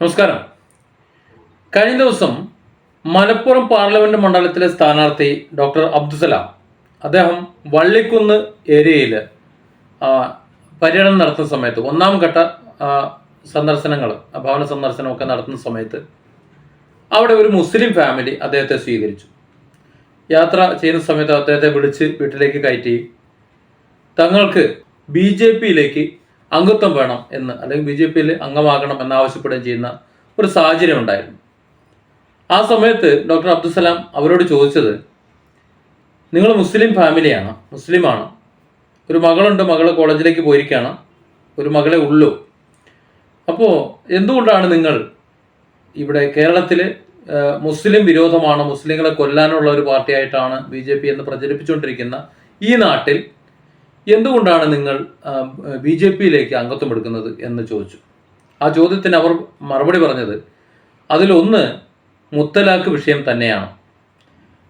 നമസ്കാരം. കഴിഞ്ഞ ദിവസം മലപ്പുറം പാർലമെന്റ് മണ്ഡലത്തിലെ സ്ഥാനാർത്ഥി ഡോക്ടർ അബ്ദുസലാം അദ്ദേഹം വള്ളിക്കുന്ന് ഏരിയയിൽ പര്യടനം നടത്തുന്ന സമയത്ത് ഒന്നാം ഘട്ട സന്ദർശനങ്ങൾ ഭവന സന്ദർശനമൊക്കെ നടത്തുന്ന സമയത്ത് അവിടെ ഒരു മുസ്ലിം ഫാമിലി അദ്ദേഹത്തെ സ്വീകരിച്ചു. യാത്ര ചെയ്യുന്ന സമയത്ത് അദ്ദേഹത്തെ വിളിച്ച് വീട്ടിലേക്ക് കയറ്റി. തങ്ങൾക്ക് ബി ജെ പിയിലേക്ക് അംഗത്വം വേണം എന്ന് അല്ലെങ്കിൽ ബി ജെ പിയിൽ അംഗമാകണം എന്നാവശ്യപ്പെടുകയും ചെയ്യുന്ന ഒരു സാഹചര്യം ഉണ്ടായിരുന്നു. ആ സമയത്ത് ഡോക്ടർ അബ്ദുസലാം അവരോട് ചോദിച്ചത് നിങ്ങൾ മുസ്ലിം ഫാമിലിയാണ് മുസ്ലിമാണ്. ഒരു മകളുണ്ട് മകൾ കോളേജിലേക്ക് പോയിരിക്കുകയാണ് ഒരു മകളെ ഉള്ളൂ. അപ്പോൾ എന്തുകൊണ്ടാണ് നിങ്ങൾ ഇവിടെ കേരളത്തിൽ മുസ്ലിം വിരോധമാണ് മുസ്ലിങ്ങളെ കൊല്ലാനുള്ള ഒരു പാർട്ടിയായിട്ടാണ് ബി ജെ പി എന്ന് പ്രചരിപ്പിച്ചുകൊണ്ടിരിക്കുന്ന ഈ നാട്ടിൽ എന്തുകൊണ്ടാണ് നിങ്ങൾ ബി ജെ പിയിലേക്ക് അംഗത്വം എടുക്കുന്നത് എന്ന് ചോദിച്ചു. ആ ചോദ്യത്തിന് അവർ മറുപടി പറഞ്ഞത് അതിലൊന്ന് മുത്തലാക്ക് വിഷയം തന്നെയാണ്.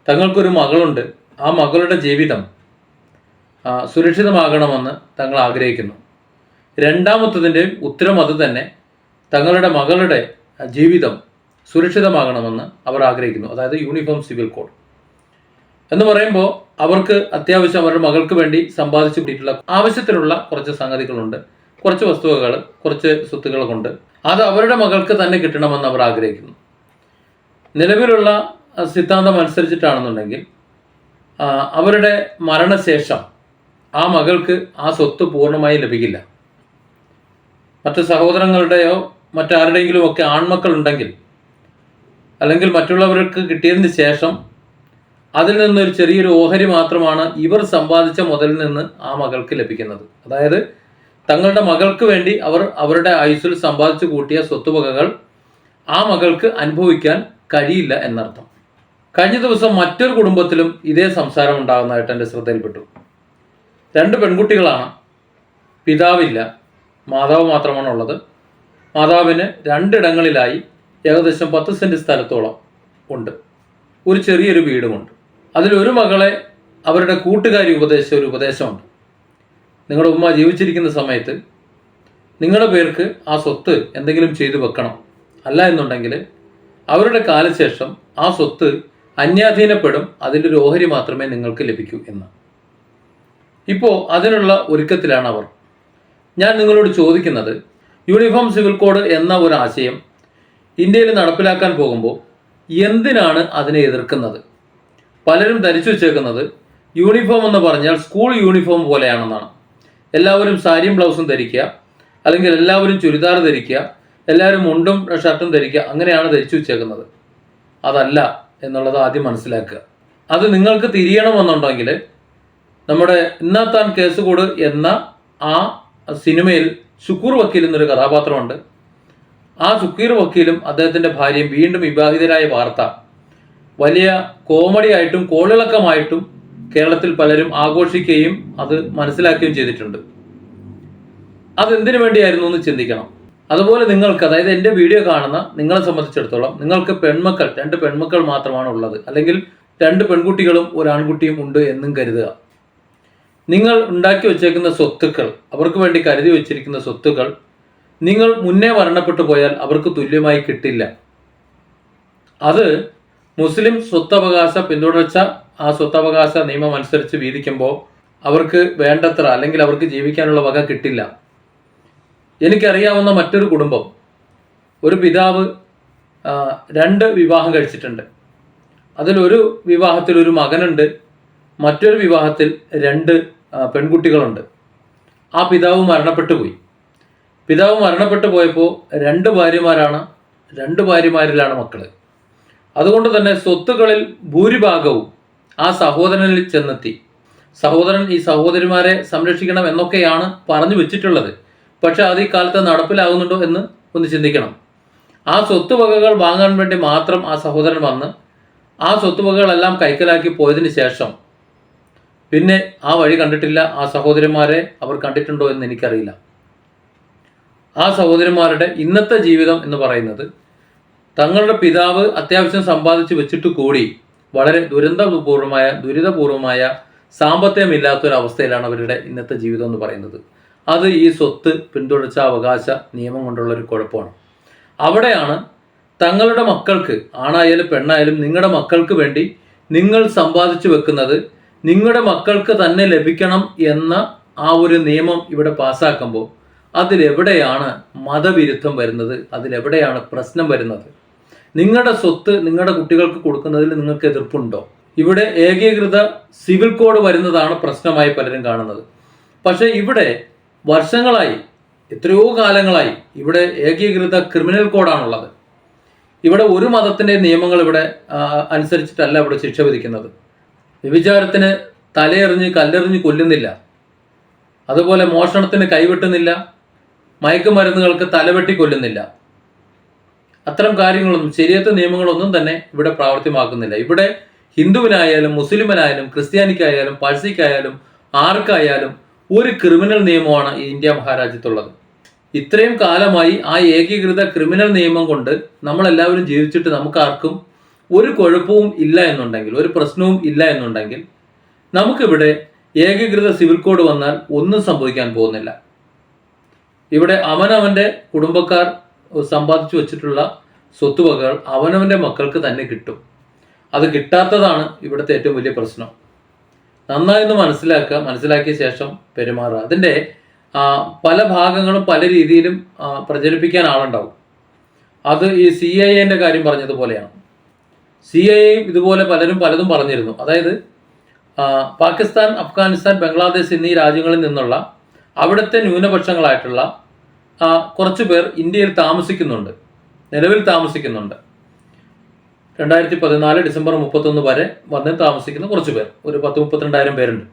തങ്ങൾക്കൊരു മകളുണ്ട് ആ മകളുടെ ജീവിതം സുരക്ഷിതമാകണമെന്ന് തങ്ങൾ ആഗ്രഹിക്കുന്നു. രണ്ടാമത്തതിന്റെ ഉത്തരം അത് തന്നെ തങ്ങളുടെ മകളുടെ ജീവിതം സുരക്ഷിതമാകണമെന്ന് അവർ ആഗ്രഹിക്കുന്നു. അതായത് യൂണിഫോം സിവിൽ കോഡ്. എന്ന് പറയുമ്പോൾ അവർക്ക് അത്യാവശ്യം അവരുടെ മകൾക്ക് വേണ്ടി സമ്പാദിച്ചു കിട്ടിയിട്ടുള്ള ആവശ്യത്തിനുള്ള കുറച്ച് സംഗതികളുണ്ട്. കുറച്ച് വസ്തുവകൾ കുറച്ച് സ്വത്തുക്കളുമുണ്ട് അത് അവരുടെ മകൾക്ക് തന്നെ കിട്ടണമെന്ന് അവർ ആഗ്രഹിക്കുന്നു. നിലവിലുള്ള സിദ്ധാന്തം അനുസരിച്ചിട്ടാണെന്നുണ്ടെങ്കിൽ അവരുടെ മരണശേഷം ആ മകൾക്ക് ആ സ്വത്ത് പൂർണമായി ലഭിക്കില്ല. മറ്റ് സഹോദരങ്ങളുടെയോ മറ്റാരുടെയെങ്കിലും ഒക്കെ ആൺമക്കൾ ഉണ്ടെങ്കിൽ അല്ലെങ്കിൽ മറ്റുള്ളവർക്ക് കിട്ടിയതിന് ശേഷം അതിൽ നിന്നൊരു ചെറിയൊരു ഓഹരി മാത്രമാണ് ഇവർ സമ്പാദിച്ച മുതലിൽ നിന്ന് ആ മകൾക്ക് ലഭിക്കുന്നത്. അതായത് തങ്ങളുടെ മകൾക്ക് വേണ്ടി അവർ അവരുടെ ആയുസ്സിൽ സമ്പാദിച്ചു കൂട്ടിയ സ്വത്തുവകകൾ ആ മകൾക്ക് അനുഭവിക്കാൻ കഴിയില്ല എന്നർത്ഥം. കഴിഞ്ഞ ദിവസം മറ്റൊരു കുടുംബത്തിലും ഇതേ സംസാരം ഉണ്ടാകുന്നതായിട്ട് എന്റെ ശ്രദ്ധയിൽപ്പെട്ടു. രണ്ട് പെൺകുട്ടികളാണ്. പിതാവില്ല മാതാവ് മാത്രമാണ് ഉള്ളത് മാതാവിന് രണ്ടിടങ്ങളിലായി ഏകദേശം പത്ത് സെന്റ് സ്ഥലത്തോളം ഉണ്ട്. ഒരു ചെറിയൊരു വീടുമുണ്ട്. അതിലൊരു മകളെ അവരുടെ കൂട്ടുകാരി ഉപദേശിച്ച ഒരു ഉപദേശമുണ്ട്. നിങ്ങളുടെ ഉമ്മ ജീവിച്ചിരിക്കുന്ന സമയത്ത് നിങ്ങളുടെ പേർക്ക് ആ സ്വത്ത് എന്തെങ്കിലും ചെയ്തു വെക്കണം. അല്ല എന്നുണ്ടെങ്കിൽ അവരുടെ കാലശേഷം ആ സ്വത്ത് അന്യാധീനപ്പെടും. അതിന്റെ ഒരു ഓഹരി മാത്രമേ നിങ്ങൾക്ക് ലഭിക്കൂ എന്ന്. ഇപ്പോൾ അതിനുള്ള ഒരുക്കത്തിലാണ് അവർ. ഞാൻ നിങ്ങളോട് ചോദിക്കുന്നത് യൂണിഫോം സിവിൽ കോഡ് എന്ന ഒരു ആശയം ഇന്ത്യയിൽ നടപ്പിലാക്കാൻ പോകുമ്പോൾ എന്തിനാണ് അതിനെ എതിർക്കുന്നത്? പലരും ധരിച്ചു വെച്ചേക്കുന്നത് യൂണിഫോം എന്ന് പറഞ്ഞാൽ സ്കൂൾ യൂണിഫോം പോലെയാണെന്നാണ്. എല്ലാവരും സാരിയും ബ്ലൗസും ധരിക്കുക അല്ലെങ്കിൽ എല്ലാവരും ചുരിദാർ ധരിക്കുക എല്ലാവരും മുണ്ടും ഷർട്ടും ധരിക്കുക അങ്ങനെയാണ് ധരിച്ചു വെച്ചേക്കുന്നത്. അതല്ല എന്നുള്ളത് ആദ്യം മനസ്സിലാക്കുക. അത് നിങ്ങൾക്ക് തിരിയണമെന്നുണ്ടെങ്കിൽ നമ്മുടെ ഇന്നാത്താൻ കേസുകൂട് എന്ന ആ സിനിമയിൽ ശുക്കൂർ വക്കീൽ എന്നൊരു കഥാപാത്രമുണ്ട്. ആ ഷുക്കീർ വക്കീലും അദ്ദേഹത്തിന്റെ ഭാര്യയും വീണ്ടും വിവാഹിതരായ വാർത്ത വലിയ കോമഡി ആയിട്ടും കോളിളക്കമായിട്ടും കേരളത്തിൽ പലരും ആഘോഷിക്കുകയും അത് മനസ്സിലാക്കുകയും ചെയ്തിട്ടുണ്ട്. അതെന്തിനു വേണ്ടിയായിരുന്നു എന്ന് ചിന്തിക്കണം. അതുപോലെ നിങ്ങൾക്ക് അതായത് എന്റെ വീഡിയോ കാണുന്ന നിങ്ങളെ സംബന്ധിച്ചിടത്തോളം നിങ്ങൾക്ക് പെൺമക്കൾ രണ്ട് പെൺമക്കൾ മാത്രമാണ് ഉള്ളത്. അല്ലെങ്കിൽ രണ്ട് പെൺകുട്ടികളും ഒരു ആൺകുട്ടിയും ഉണ്ട് എന്നും കരുതുക. നിങ്ങൾ ഉണ്ടാക്കി വെച്ചേക്കുന്ന സ്വത്തുക്കൾ അവർക്ക് വേണ്ടി കരുതി വെച്ചിരിക്കുന്ന സ്വത്തുക്കൾ നിങ്ങൾ മുന്നേ മരണപ്പെട്ടു പോയാൽ അവർക്ക് തുല്യമായി കിട്ടില്ല. അത് മുസ്ലിം സ്വത്തവകാശ പിന്തുടർച്ച ആ സ്വത്തവകാശ നിയമം അനുസരിച്ച് വീതിക്കുമ്പോൾ അവർക്ക് വേണ്ടത്ര അല്ലെങ്കിൽ അവർക്ക് ജീവിക്കാനുള്ള വക കിട്ടില്ല. എനിക്കറിയാവുന്ന മറ്റൊരു കുടുംബം. ഒരു പിതാവ് രണ്ട് വിവാഹം കഴിച്ചിട്ടുണ്ട്. അതിലൊരു വിവാഹത്തിൽ ഒരു മകനുണ്ട് മറ്റൊരു വിവാഹത്തിൽ രണ്ട് പെൺകുട്ടികളുണ്ട്. ആ പിതാവ് മരണപ്പെട്ടു പോയി. പിതാവ് മരണപ്പെട്ടു പോയപ്പോൾ രണ്ട് ഭാര്യമാരാണ് രണ്ട് ഭാര്യമാരിലാണ് മക്കൾ. അതുകൊണ്ട് തന്നെ സ്വത്തുക്കളിൽ ഭൂരിഭാഗവും ആ സഹോദരനിൽ ചെന്നെത്തി. സഹോദരൻ ഈ സഹോദരിമാരെ സംരക്ഷിക്കണം എന്നൊക്കെയാണ് പറഞ്ഞു വെച്ചിട്ടുള്ളത്. പക്ഷെ അത് ഈ കാലത്ത് നടപ്പിലാകുന്നുണ്ടോ എന്ന് ഒന്ന് ചിന്തിക്കണം. ആ സ്വത്തുവകകൾ വാങ്ങാൻ വേണ്ടി മാത്രം ആ സഹോദരൻ വന്ന് ആ സ്വത്തുവകകളെല്ലാം കൈക്കലാക്കി പോയതിന് ശേഷം പിന്നെ ആ വഴി കണ്ടിട്ടില്ല ആ സഹോദരിമാരെ അവർ കണ്ടിട്ടുണ്ടോ എന്ന് എനിക്കറിയില്ല. ആ സഹോദരിമാരുടെ ഇന്നത്തെ ജീവിതം എന്ന് പറയുന്നത് തങ്ങളുടെ പിതാവ് അത്യാവശ്യം സമ്പാദിച്ച് വെച്ചിട്ട് കൂടി വളരെ ദുരന്തപൂർവമായ ദുരിതപൂർവമായ സാമ്പത്തികമില്ലാത്തൊരവസ്ഥയിലാണ് അവരുടെ ഇന്നത്തെ ജീവിതം എന്ന് പറയുന്നത്. അത് ഈ സ്വത്ത് പിന്തുടർച്ച അവകാശ നിയമം കൊണ്ടുള്ള ഒരു കുഴപ്പമാണ്. അവിടെയാണ് തങ്ങളുടെ മക്കൾക്ക് ആണായാലും പെണ്ണായാലും നിങ്ങളുടെ മക്കൾക്ക് വേണ്ടി നിങ്ങൾ സമ്പാദിച്ചു വെക്കുന്നത് നിങ്ങളുടെ മക്കൾക്ക് തന്നെ ലഭിക്കണം എന്ന ആ ഒരു നിയമം ഇവിടെ പാസ്സാക്കുമ്പോൾ അതിലെവിടെയാണ് മതവിരുദ്ധം വരുന്നത് അതിലെവിടെയാണ് പ്രശ്നം വരുന്നത്? നിങ്ങളുടെ സ്വത്ത് നിങ്ങളുടെ കുട്ടികൾക്ക് കൊടുക്കുന്നതിൽ നിങ്ങൾക്ക് എതിർപ്പുണ്ടോ? ഇവിടെ ഏകീകൃത സിവിൽ കോഡ് വരുന്നതാണ് പ്രശ്നമായി പലരും കാണുന്നത്. പക്ഷേ ഇവിടെ വർഷങ്ങളായി എത്രയോ കാലങ്ങളായി ഇവിടെ ഏകീകൃത ക്രിമിനൽ കോഡാണുള്ളത്. ഇവിടെ ഒരു മതത്തിന്റെ നിയമങ്ങൾ ഇവിടെ അനുസരിച്ചിട്ടല്ല ഇവിടെ ശിക്ഷ വിധിക്കുന്നത്. വ്യഭിചാരത്തിന് തലയെറിഞ്ഞ് കല്ലെറിഞ്ഞ് കൊല്ലുന്നില്ല. അതുപോലെ മോഷണത്തിന് കൈവെട്ടുന്നില്ല. മയക്കുമരുന്നുകൾക്ക് തലവെട്ടി കൊല്ലുന്നില്ല. അത്തരം കാര്യങ്ങളൊന്നും ശരിയത്തെ നിയമങ്ങളൊന്നും തന്നെ ഇവിടെ പ്രാവർത്തിയമാക്കുന്നില്ല ഇവിടെ ഹിന്ദുവിനായാലും മുസ്ലിമിനായാലും ക്രിസ്ത്യാനിക്കായാലും പഴ്സിക്കായാലും ആർക്കായാലും ഒരു ക്രിമിനൽ നിയമമാണ് ഇന്ത്യ മഹാരാജ്യത്തുള്ളത്. ഇത്രയും കാലമായി ആ ഏകീകൃത ക്രിമിനൽ നിയമം കൊണ്ട് നമ്മളെല്ലാവരും ജീവിച്ചിട്ട് നമുക്കാർക്കും ഒരു കുഴപ്പവും ഇല്ല എന്നുണ്ടെങ്കിൽ ഒരു പ്രശ്നവും ഇല്ല എന്നുണ്ടെങ്കിൽ നമുക്കിവിടെ ഏകീകൃത സിവിൽ കോഡ് വന്നാൽ ഒന്നും സംഭവിക്കാൻ പോകുന്നില്ല. ഇവിടെ അവനവന്റെ കുടുംബക്കാർ സമ്പാദിച്ചു വെച്ചിട്ടുള്ള സ്വത്തുവകകൾ അവനവന്റെ മക്കൾക്ക് തന്നെ കിട്ടും. അത് കിട്ടാത്തതാണ് ഇവിടുത്തെ ഏറ്റവും വലിയ പ്രശ്നം. നന്നായൊന്ന് മനസ്സിലാക്കുക മനസ്സിലാക്കിയ ശേഷം പെരുമാറുക. അതിന്റെ പല ഭാഗങ്ങളും പല രീതിയിലും പ്രചരിപ്പിക്കാൻ ആളുണ്ടാവും. അത് ഈ സി ഐ എന്റെ കാര്യം പറഞ്ഞതുപോലെയാണ്. സി ഐ ഇതുപോലെ പലരും പലതും പറഞ്ഞിരുന്നു. അതായത് പാകിസ്ഥാൻ അഫ്ഗാനിസ്ഥാൻ ബംഗ്ലാദേശ് എന്നീ രാജ്യങ്ങളിൽ നിന്നുള്ള അവിടുത്തെ ന്യൂനപക്ഷങ്ങളായിട്ടുള്ള കുറച്ച് പേർ ഇന്ത്യയിൽ താമസിക്കുന്നുണ്ട്. നിലവിൽ താമസിക്കുന്നുണ്ട്. രണ്ടായിരത്തി പതിനാല് ഡിസംബർ മുപ്പത്തൊന്ന് വരെ വന്ന് താമസിക്കുന്ന കുറച്ച് പേർ. ഒരു പത്ത് മുപ്പത്തിരണ്ടായിരം പേരുണ്ട്.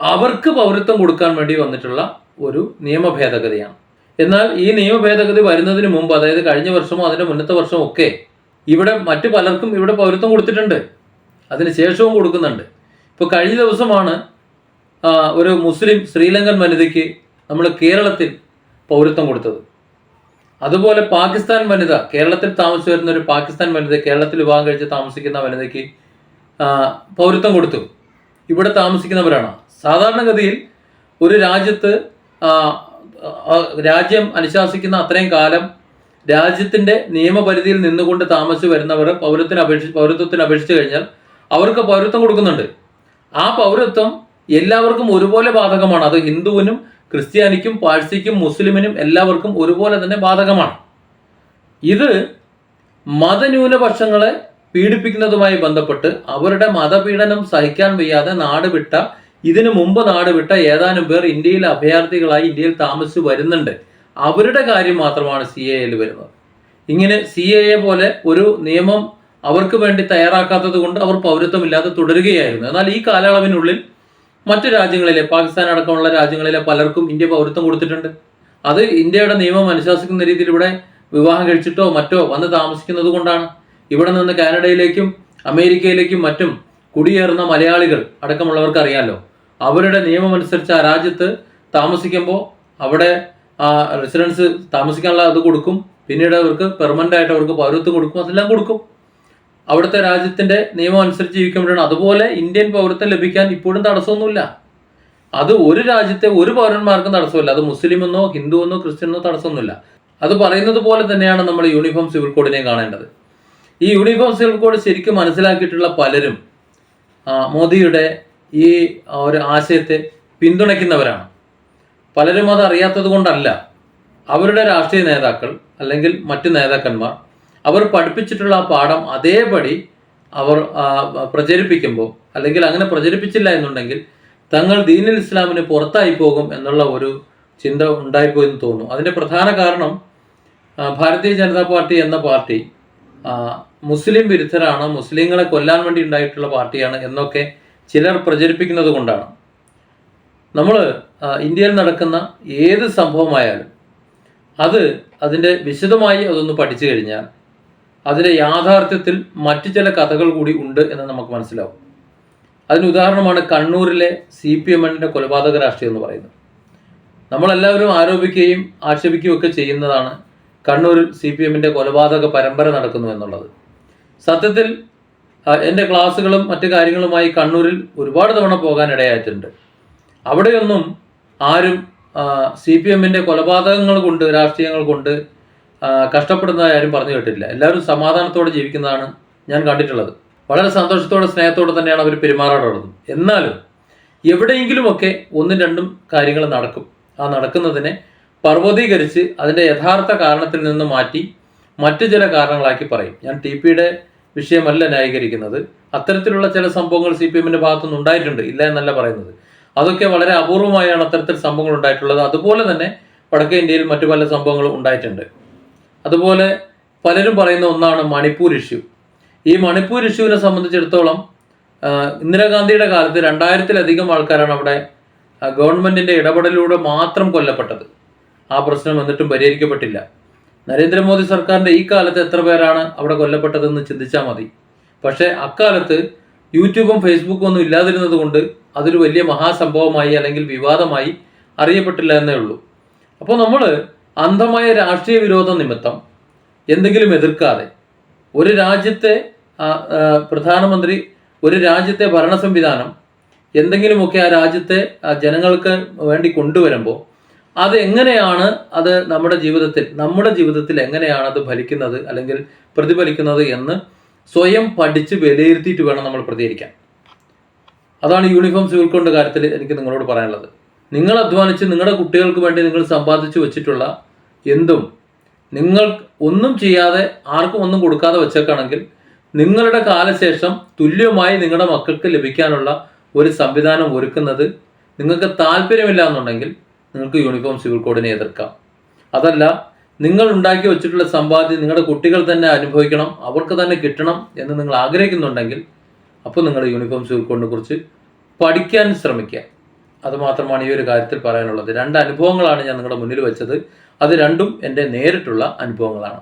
അവർക്ക് പൗരത്വം കൊടുക്കാൻ വേണ്ടി വന്നിട്ടുള്ള ഒരു നിയമ ഭേദഗതിയാണ്. എന്നാൽ ഈ നിയമ ഭേദഗതി വരുന്നതിന് മുമ്പ് അതായത് കഴിഞ്ഞ വർഷമോ അതിന്റെ മുന്നത്തെ വർഷമോ ഒക്കെ ഇവിടെ മറ്റു പലർക്കും ഇവിടെ പൗരത്വം കൊടുത്തിട്ടുണ്ട്. അതിന് ശേഷവും കൊടുക്കുന്നുണ്ട്. ഇപ്പോൾ കഴിഞ്ഞ ദിവസമാണ് ഒരു മുസ്ലിം ശ്രീലങ്കൻ വനിതയ്ക്ക് നമ്മൾ കേരളത്തിൽ പൗരത്വം കൊടുത്തത്. അതുപോലെ പാകിസ്ഥാൻ വനിത കേരളത്തിൽ താമസിച്ചു വരുന്ന ഒരു പാകിസ്ഥാൻ വനിത കേരളത്തിൽ വിവാഹം കഴിച്ച് താമസിക്കുന്ന വനിതയ്ക്ക് പൗരത്വം കൊടുത്തു. ഇവിടെ താമസിക്കുന്നവരാണ്. സാധാരണഗതിയിൽ ഒരു രാജ്യത്ത് രാജ്യം അനുശാസിക്കുന്ന അത്രയും കാലം രാജ്യത്തിന്റെ നിയമപരിധിയിൽ നിന്നുകൊണ്ട് താമസിച്ചു വരുന്നവർ പൗരത്തിന് അപേക്ഷി പൗരത്വത്തിന് അപേക്ഷിച്ചു കഴിഞ്ഞാൽ അവർക്ക് പൗരത്വം കൊടുക്കുന്നുണ്ട്. ആ പൗരത്വം എല്ലാവർക്കും ഒരുപോലെ ബാധകമാണ്. അത് ഹിന്ദുവിനും ക്രിസ്ത്യാനിക്കും പാഴ്സിക്കും മുസ്ലിമിനും എല്ലാവർക്കും ഒരുപോലെ തന്നെ ബാധകമാണ്. ഇത് മതന്യൂനപക്ഷങ്ങളെ പീഡിപ്പിക്കുന്നതുമായി ബന്ധപ്പെട്ട് അവരുടെ മതപീഡനം സഹിക്കാൻ വയ്യാതെ നാട് വിട്ട ഇതിനു മുമ്പ് നാട് വിട്ട ഏതാനും പേർ ഇന്ത്യയിൽ അഭയാർത്ഥികളായി ഇന്ത്യയിൽ താമസിച്ച് വരുന്നുണ്ട്. അവരുടെ കാര്യം മാത്രമാണ് സി എ എയിൽ വരുന്നത്. ഇങ്ങനെ സി എ എ പോലെ ഒരു നിയമം അവർക്ക് വേണ്ടി തയ്യാറാക്കാത്തത് കൊണ്ട് അവർ പൗരത്വമില്ലാതെ തുടരുകയായിരുന്നു. എന്നാൽ ഈ കാലയളവിനുള്ളിൽ മറ്റു രാജ്യങ്ങളിലെ പാകിസ്ഥാൻ അടക്കമുള്ള രാജ്യങ്ങളിലെ പലർക്കും ഇന്ത്യ പൗരത്വം കൊടുത്തിട്ടുണ്ട്. അത് ഇന്ത്യയുടെ നിയമം അനുശാസിക്കുന്ന രീതിയിൽ ഇവിടെ വിവാഹം കഴിച്ചിട്ടോ മറ്റോ വന്ന് താമസിക്കുന്നത് കൊണ്ടാണ്. ഇവിടെ നിന്ന് കാനഡയിലേക്കും അമേരിക്കയിലേക്കും മറ്റും കുടിയേറുന്ന മലയാളികൾ അടക്കമുള്ളവർക്ക് അറിയാലോ. അവരുടെ നിയമം അനുസരിച്ച് ആ രാജ്യത്ത് താമസിക്കുമ്പോൾ അവിടെ ആ റെസിഡൻസ് താമസിക്കാനുള്ള അത് കൊടുക്കും. പിന്നീട് അവർക്ക് പെർമനന്റ് ആയിട്ട് അവർക്ക് പൗരത്വം കൊടുക്കും. അതെല്ലാം കൊടുക്കും. അവിടുത്തെ രാജ്യത്തിന്റെ നിയമം അനുസരിച്ച് ജീവിക്കുമ്പോഴാണ്. അതുപോലെ ഇന്ത്യൻ പൗരത്വം ലഭിക്കാൻ ഇപ്പോഴും തടസ്സമൊന്നുമില്ല. അത് ഒരു രാജ്യത്തെ ഒരു പൗരന്മാർക്കും തടസ്സമില്ല. അത് മുസ്ലിമെന്നോ ഹിന്ദുവെന്നോ ക്രിസ്ത്യനെന്നോ തടസ്സമൊന്നുമില്ല. അത് പറയുന്നത് പോലെ തന്നെയാണ് നമ്മൾ യൂണിഫോം സിവിൽ കോഡിനെ കാണേണ്ടത്. ഈ യൂണിഫോം സിവിൽ കോഡ് ശരിക്കും മനസ്സിലാക്കിയിട്ടുള്ള പലരും മോദിയുടെ ഈ ഒരു ആശയത്തെ പിന്തുണയ്ക്കുന്നവരാണ്. പലരും അത് അറിയാത്തത് കൊണ്ടല്ല. അവരുടെ രാഷ്ട്രീയ നേതാക്കൾ അല്ലെങ്കിൽ മറ്റു നേതാക്കന്മാർ അവർ പഠിപ്പിച്ചിട്ടുള്ള ആ പാഠം അതേപടി അവർ പ്രചരിപ്പിക്കുമ്പോൾ അല്ലെങ്കിൽ അങ്ങനെ പ്രചരിപ്പിച്ചില്ല എന്നുണ്ടെങ്കിൽ തങ്ങൾ ദീനുൽ ഇസ്ലാമിന് പുറത്തായി പോകും എന്നുള്ള ഒരു ചിന്ത ഉണ്ടായിപ്പോയി എന്ന് തോന്നുന്നു. അതിന്റെ പ്രധാന കാരണം ഭാരതീയ ജനതാ പാർട്ടി എന്ന പാർട്ടി മുസ്ലിം വിരുദ്ധരാണ് മുസ്ലിങ്ങളെ കൊല്ലാൻ വേണ്ടി ഉണ്ടായിട്ടുള്ള പാർട്ടിയാണ് എന്നൊക്കെ ചിലർ പ്രചരിപ്പിക്കുന്നത് കൊണ്ടാണ്. നമ്മൾ ഇന്ത്യയിൽ നടക്കുന്ന ഏത് സംഭവമായാലും അത് അതിന്റെ വിശദമായി അതൊന്ന് പഠിച്ചു കഴിഞ്ഞാൽ അതിന്റെ യാഥാർത്ഥ്യത്തിൽ മറ്റു ചില കഥകൾ കൂടി ഉണ്ട് എന്ന് നമുക്ക് മനസ്സിലാവും. അതിന് ഉദാഹരണമാണ് കണ്ണൂരിലെ സി പി എമ്മിന്റെ കൊലപാതക രാഷ്ട്രീയം എന്ന് പറയുന്നത്. നമ്മളെല്ലാവരും ആരോപിക്കുകയും ആക്ഷേപിക്കുകയും ഒക്കെ ചെയ്യുന്നതാണ് കണ്ണൂരിൽ സി പി എമ്മിന്റെ കൊലപാതക പരമ്പര നടക്കുന്നു എന്നുള്ളത്. സത്യത്തിൽ എന്റെ ക്ലാസ്സുകളും മറ്റു കാര്യങ്ങളുമായി കണ്ണൂരിൽ ഒരുപാട് തവണ പോകാൻ ഇടയായിട്ടുണ്ട് അവിടെയൊന്നും ആരും സി പി എമ്മിന്റെ കൊലപാതകങ്ങൾ കൊണ്ട് രാഷ്ട്രീയങ്ങൾ കൊണ്ട് കഷ്ടപ്പെടുന്നതായി ആരും പറഞ്ഞു കേട്ടിട്ടില്ല. എല്ലാവരും സമാധാനത്തോടെ ജീവിക്കുന്നതാണ് ഞാൻ കണ്ടിട്ടുള്ളത്. വളരെ സന്തോഷത്തോടെ സ്നേഹത്തോടെ തന്നെയാണ് അവർ പെരുമാറാറുള്ളത്. എന്നാലും എവിടെയെങ്കിലുമൊക്കെ ഒന്നും രണ്ടും കാര്യങ്ങൾ നടക്കും. ആ നടക്കുന്നതിനെ പർവതീകരിച്ച് അതിന്റെ യഥാർത്ഥ കാരണത്തിൽ നിന്ന് മാറ്റി മറ്റു ചില കാരണങ്ങളാക്കി പറയും. ഞാൻ ടി പിയുടെ വിഷയമല്ല ന്യായീകരിക്കുന്നത്. അത്തരത്തിലുള്ള ചില സംഭവങ്ങൾ സി പി എമ്മിന്റെ ഭാഗത്തുനിന്ന് ഉണ്ടായിട്ടുണ്ട്. ഇല്ല എന്നല്ല പറയുന്നത്. അതൊക്കെ വളരെ അപൂർവമായാണ് അത്തരത്തിൽ സംഭവങ്ങൾ ഉണ്ടായിട്ടുള്ളത്. അതുപോലെ തന്നെ വടക്കേ ഇന്ത്യയിൽ മറ്റു പല സംഭവങ്ങളും ഉണ്ടായിട്ടുണ്ട്. അതുപോലെ പലരും പറയുന്ന ഒന്നാണ് മണിപ്പൂർ ഇഷ്യൂ ഈ മണിപ്പൂർ ഇഷ്യൂവിനെ സംബന്ധിച്ചിടത്തോളം ഇന്ദിരാഗാന്ധിയുടെ കാലത്ത് രണ്ടായിരത്തിലധികം ആൾക്കാരാണ് അവിടെ ഗവൺമെന്റിന്റെ ഇടപെടലിലൂടെ മാത്രം കൊല്ലപ്പെട്ടത്. ആ പ്രശ്നം എന്നിട്ടും പരിഹരിക്കപ്പെട്ടില്ല. നരേന്ദ്രമോദി സർക്കാരിന്റെ ഈ കാലത്ത് എത്ര പേരാണ് അവിടെ കൊല്ലപ്പെട്ടതെന്ന് ചിന്തിച്ചാൽ മതി. പക്ഷേ അക്കാലത്ത് യൂട്യൂബും ഫേസ്ബുക്കും ഒന്നും ഇല്ലാതിരുന്നത് കൊണ്ട് അതൊരു വലിയ മഹാസംഭവമായി അല്ലെങ്കിൽ വിവാദമായി അറിയപ്പെട്ടില്ല എന്നേ ഉള്ളൂ. അപ്പോൾ നമ്മൾ അന്ധമായ രാഷ്ട്രീയ വിരോധ നിമിത്തം എന്തെങ്കിലും എതിർക്കാതെ ഒരു രാജ്യത്തെ പ്രധാനമന്ത്രി ഒരു രാജ്യത്തെ ഭരണ സംവിധാനം എന്തെങ്കിലുമൊക്കെ ആ രാജ്യത്തെ ജനങ്ങൾക്ക് വേണ്ടി കൊണ്ടുവരുമ്പോൾ അത് എങ്ങനെയാണ് അത് നമ്മുടെ ജീവിതത്തിൽ നമ്മുടെ ജീവിതത്തിൽ എങ്ങനെയാണ് അത് ഫലിക്കുന്നത് അല്ലെങ്കിൽ പ്രതിഫലിക്കുന്നത് എന്ന് സ്വയം പഠിച്ച് വിലയിരുത്തിയിട്ട് വേണം നമ്മൾ പ്രതികരിക്കാൻ. അതാണ് യൂണിഫോം സിവിൽ കോഡ് കാര്യത്തിൽ എനിക്ക് നിങ്ങളോട് പറയാനുള്ളത്. നിങ്ങൾ അധ്വാനിച്ച് നിങ്ങളുടെ കുട്ടികൾക്ക് വേണ്ടി നിങ്ങൾ സമ്പാദിച്ചു വെച്ചിട്ടുള്ള എന്തും നിങ്ങൾ ഒന്നും ചെയ്യാതെ ആർക്കും ഒന്നും കൊടുക്കാതെ വെച്ചേക്കാണെങ്കിൽ നിങ്ങളുടെ കാലശേഷം തുല്യമായി നിങ്ങളുടെ മക്കൾക്ക് ലഭിക്കാനുള്ള ഒരു സംവിധാനം ഒരുക്കുന്നത് നിങ്ങൾക്ക് താല്പര്യമില്ല എന്നുണ്ടെങ്കിൽ നിങ്ങൾക്ക് യൂണിഫോം സിവിൽ കോഡിനെ എതിർക്കാം. അതല്ല നിങ്ങൾ ഉണ്ടാക്കി വെച്ചിട്ടുള്ള സമ്പാദ്യം നിങ്ങളുടെ കുട്ടികൾ തന്നെ അനുഭവിക്കണം അവർക്ക് തന്നെ കിട്ടണം എന്ന് നിങ്ങൾ ആഗ്രഹിക്കുന്നുണ്ടെങ്കിൽ അപ്പോൾ നിങ്ങൾ യൂണിഫോം സിവിൽ കോഡിനെ കുറിച്ച് പഠിക്കാൻ ശ്രമിക്കുക. അത് മാത്രമാണ് ഈ ഒരു കാര്യത്തിൽ പറയാനുള്ളത്. രണ്ട് അനുഭവങ്ങളാണ് ഞാൻ നിങ്ങളുടെ മുന്നിൽ വെച്ചത്. അത് രണ്ടും എന്റെ നേരിട്ടുള്ള അനുഭവങ്ങളാണ്.